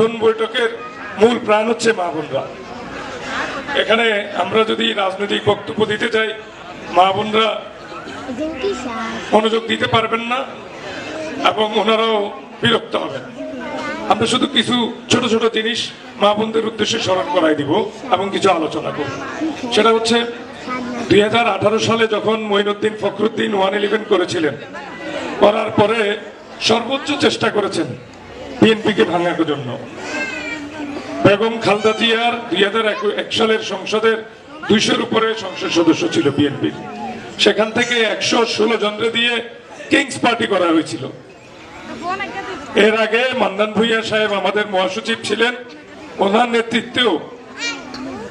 উঠোন বৈঠকের মূল প্রাণ হচ্ছে মা বোনরা। এখানে আমরা যদি রাজনৈতিক বক্তব্য দিতে চাই, মা বোনরা মনোযোগ দিতে পারবেন না এবং ওনারাও বিরক্ত হবেন। আমরা শুধু কিছু ছোট ছোট জিনিস মা বোনদের উদ্দেশ্যে স্মরণ করাই দিব এবং কিছু আলোচনা করব। সেটা হচ্ছে, দুই হাজার আঠারো সালে যখন মঈনুদ্দিন ফখরুদ্দিন ওয়ান ইলেভেন করেছিলেন, করার পরে সর্বোচ্চ চেষ্টা করেছেন বিএনপিকে ভাঙার জন্য। বেগম খালদা জিয়ার দুই হাজার এক সালের সংসদের দুইশোর উপরে সংসদ সদস্য ছিল বিএনপির সেখান থেকে একশো ষোলো জনরে দিয়ে কিংস পার্টি করা হয়েছিল। এর আগে মান্দান ভুইয়া সাহেব আমাদের মহাসচিব ছিলেন। ওনার নেতৃত্বেও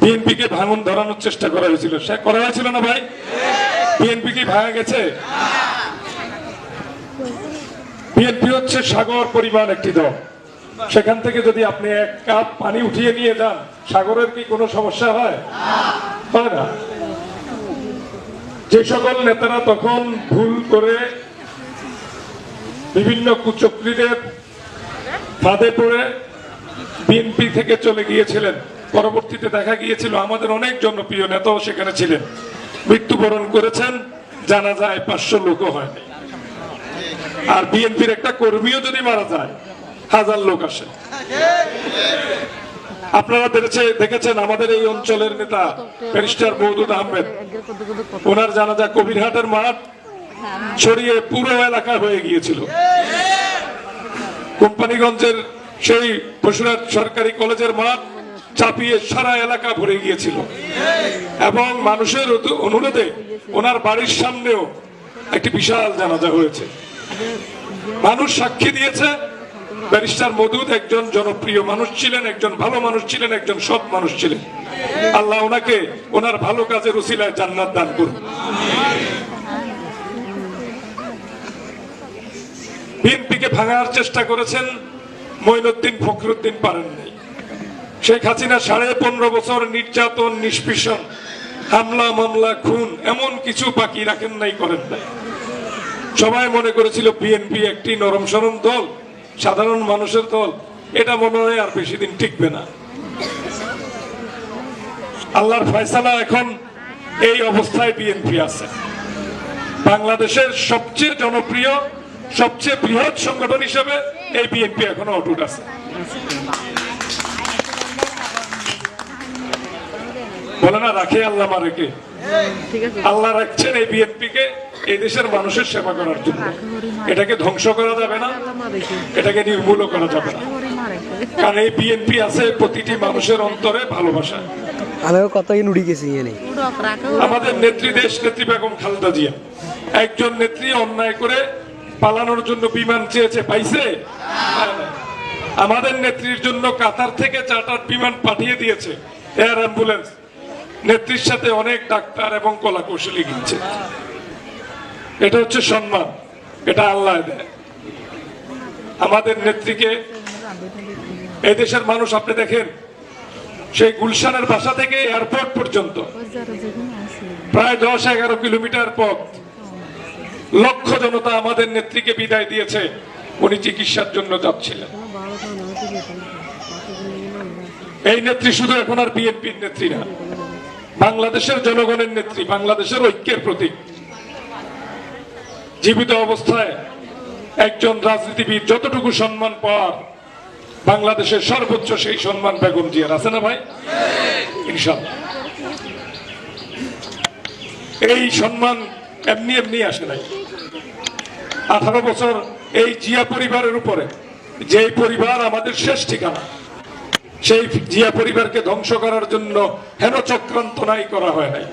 বিএনপিকে ভাঙন ধরানোর চেষ্টা করা হয়েছিল। সে করা হয়েছিল না ভাই? বিএনপি কি ভাঙা গেছে? বিএনপি হচ্ছে সাগর পরিমাণ একটি দল। সেখান থেকে যদি আপনি এক কাপ পানি উঠিয়ে নিয়ে যান, সাগরের কি কোনো সমস্যা হয়? হয় না। যে সকল নেতারা তখন ভুল করে বিভিন্ন কুচক্রীদের ফাঁদে পড়ে বিএনপি থেকে চলে গিয়েছিলেন। পরবর্তীতে দেখা গিয়েছিল, আমাদের অনেক জনপ্রিয় নেতাও সেখানে ছিলেন। মৃত্যুবরণ করেছেন, জানা যায় পাঁচশো লোকও হয়নি। আর বিএনপির একটা কর্মীও যদি মারা যায় হাজার লোক আসে। আপনারা দেখেছে, দেখেছেন আমাদের এই অঞ্চলের নেতা ব্যারিস্টার মৌদুদ আহমেদ। ওনার জানাজা কবিরহাটের মাঠ ছড়িয়ে পুরো এলাকা হয়ে গিয়েছিল। কোম্পানিগঞ্জের সেই পশুরাট সরকারি কলেজের মাঠ চাপিয়ে সারা এলাকা ভরে গিয়েছিল। এবং মানুষের অনুরোধে ওনার বাড়ির সামনেও একটি বিশাল জানাজা হয়েছে। মানুষ সাক্ষী দিয়েছে ব্যারিস্টার মধুদ একজন জনপ্রিয় মানুষ ছিলেন, একজন ভালো মানুষ ছিলেন, একজন সৎ মানুষ ছিলেন। আল্লাহ ওনাকে ওনার ভালো কাজের উসিলায় জান্নাত দান করুন। বিএনপিকে ভাঙার চেষ্টা করেছেন মঈনুদ্দিন ফখরুদ্দিন পারেননি শেখ হাসিনা সাড়ে পনেরো বছর নির্যাতন, নিষ্পীষণ, হামলা, মামলা, খুন এমন কিছু বাকি রাখেন নাই, করেন নাই। সবাই মনে করেছিল বিএনপি একটি নরম সরম দল। সাধারণ মানুষের দল এটা মনে হয় আর বেশি দিন টিকবে না। আল্লাহর ফয়সালা এখন এই অবস্থায় বিএনপি আছে। বাংলাদেশের সবচেয়ে জনপ্রিয় সবচেয়ে বৃহৎ সংগঠন হিসেবে এই বিএনপি এখনও অটুট আছে। বলে না রাখে আল্লাহ মারেকে। আল্লাহ রাখছেন এই বিএনপি কে এই দেশের মানুষের সেবা করার জন্য। এটাকে ধ্বংস করা যাবে না এটাকে নির্মূল করা যাবে না। কারণ এই বিএনপি আছে প্রতিটি মানুষের অন্তরে ভালোবাসা। আমিও গেছি আমাদের নেত্রী দেশ নেত্রী বেগম খালেদা জিয়া। একজন নেত্রী অন্যায় করে পালানোর জন্য বিমান চেয়েছে পাইছে? আমাদের নেত্রীর জন্য কাতার থেকে চার্টার বিমান পাঠিয়ে দিয়েছে এয়ার অ্যাম্বুলেন্স। নেত্রীর সাথে অনেক ডাক্তার এবং কলা কৌশলী গিয়েছে। এটা হচ্ছে সম্মান, এটা আল্লাহ দেয়। আমাদের নেত্রীকে এই দেশের মানুষ, আপনি দেখেন, সেই গুলশানের বাসা থেকে এয়ারপোর্ট পর্যন্ত, প্রায় দশ এগারো কিলোমিটার পথ, লক্ষ জনতা আমাদের নেত্রীকে বিদায় দিয়েছে, উনি চিকিৎসার জন্য যাচ্ছিলেন। এই নেত্রী শুধু এখন আর বিএনপির নেত্রী না, বাংলাদেশের জনগণের নেত্রী, বাংলাদেশের ঐক্যের প্রতীক। জীবিত অবস্থায় একজন রাজনীতিবিদ যতটুকু সম্মান পাওয়ার বাংলাদেশের সর্বোচ্চ সেই সম্মান বেগম জিয়ার, আছে না ভাই? এই সম্মান এমনি এমনি আসে নাই। আঠারো বছর এই জিয়া পরিবারের উপরে যে পরিবার আমাদের শেষ ঠিকানা, সেই জিয়া পরিবারকে ধ্বংস করার জন্য হেন চক্রান্ত নাই, করা হয় নাই।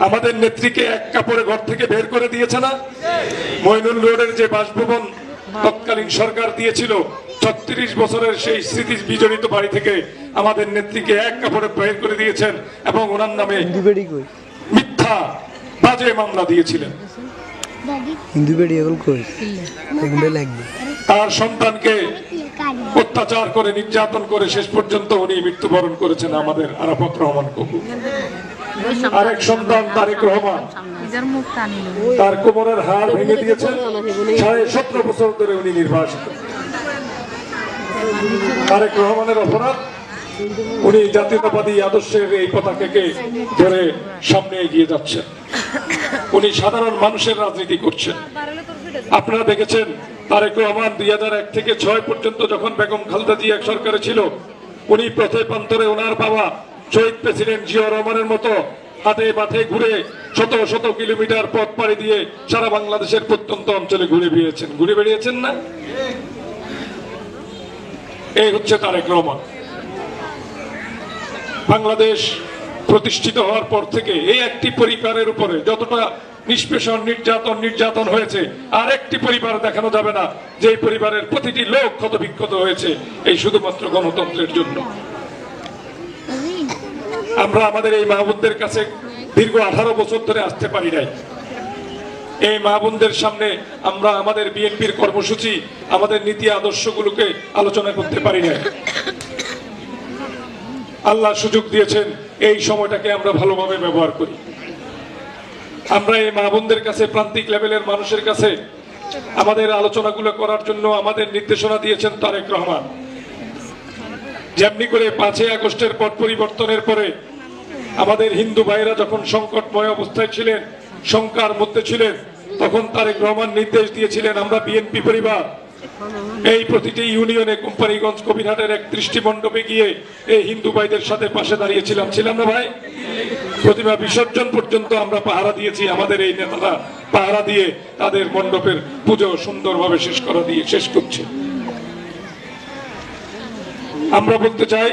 আমাদের নেত্রীকে এক কাপড়ে ঘর থেকে বের করে দিয়েছে না? মইনুল রোডের যে বাসভবন তৎকালীন সরকার দিয়েছিল ছত্রিশ বছরের সেই স্মৃতি বিজড়িত বাড়ি থেকে আমাদের নেত্রীকে এক কাপড়ে বের করে দিয়েছেন এবং ওনার নামে মিথ্যা বাজে মামলা দিয়েছিলেন। তার সন্তানকে অত্যাচার করে নির্যাতন করে শেষ পর্যন্ত উনি মৃত্যুবরণ করেছেন আমাদের আরাফত রহমান কবু। আরেক সন্তান তারেক রহমান। তার কোমরের হাড় ভেঙে দিয়েছেন সাড়ে সতেরো বছর ধরে উনি নির্বাসিত। তারেক রহমানের অপরাধ, উনি জাতীয়তাবাদী আদর্শের এই পতাকাকে ধরে সামনে এগিয়ে যাচ্ছেন উনি সাধারণ মানুষের রাজনীতি করছেন। আপনারা দেখেছেন, তারেক রহমান দুই থেকে ছয় পর্যন্ত যখন বেগম খালদা জিয়া সরকারে ছিল, উনি পথে প্রান্তরে ওনার বাবা শহীদ প্রেসিডেন্ট জিয়া রহমানের মতো হাটে মাঠে ঘুরে শত শত কিলোমিটার পথ পাড়ি দিয়ে সারা বাংলাদেশের প্রত্যন্ত অঞ্চলে ঘুরে বেরিয়েছেন ঘুরে বেরিয়েছেন না? এই হচ্ছে তারেক রহমান। বাংলাদেশ প্রতিষ্ঠিত হওয়ার পর থেকে এই একটি পরিবারের উপরে যতটা নিষ্পেষণ, নির্যাতন নির্যাতন হয়েছে, আর একটি পরিবার দেখানো যাবে না। যে পরিবারের প্রতিটি লোক ক্ষত বিক্ষত হয়েছে, এই শুধুমাত্র গণতন্ত্রের জন্য। আমরা আমাদের এই মাহবুবদের কাছে দীর্ঘ আঠারো বছর ধরে আসতে পারি নাই। এই মা সামনে আমরা আমাদের বিএনপির কর্মসূচি, আমাদের নীতি আদর্শগুলোকে আলোচনা করতে পারি না আল্লাহ সুযোগ দিয়েছেন, এই সময়টাকে আমরা ভালোভাবে ব্যবহার করি। আমরা এই মা বোনদের কাছে, প্রান্তিক লেভেলের মানুষের কাছে আমাদের আলোচনাগুলো করার জন্য আমাদের নির্দেশনা দিয়েছেন তারেক রহমান। যেমনি করে পাঁচই আগস্টের পট পরিবর্তনের পরে আমাদের হিন্দু ভাইরা যখন সংকটময় অবস্থায় ছিলেন, শঙ্কার মধ্যে ছিলেন, তখন তারেক রহমান নির্দেশ দিয়েছিলেন, আমরা বিএনপি পরিবার। এই প্রতিটি ইউনিয়নে কোম্পানিগঞ্জ কবিরহাটের এক দৃষ্টি মণ্ডপে গিয়ে এই হিন্দু ভাইদের সাথে পাশে দাঁড়িয়েছিলাম। ছিলাম না ভাই? প্রতিমা বিসর্জন পর্যন্ত আমরা পাহারা দিয়েছি। আমাদের এই নেতারা পাহারা দিয়ে তাদের মণ্ডপের পুজো সুন্দরভাবে শেষ করা দিয়ে শেষ করছে। আমরা বলতে চাই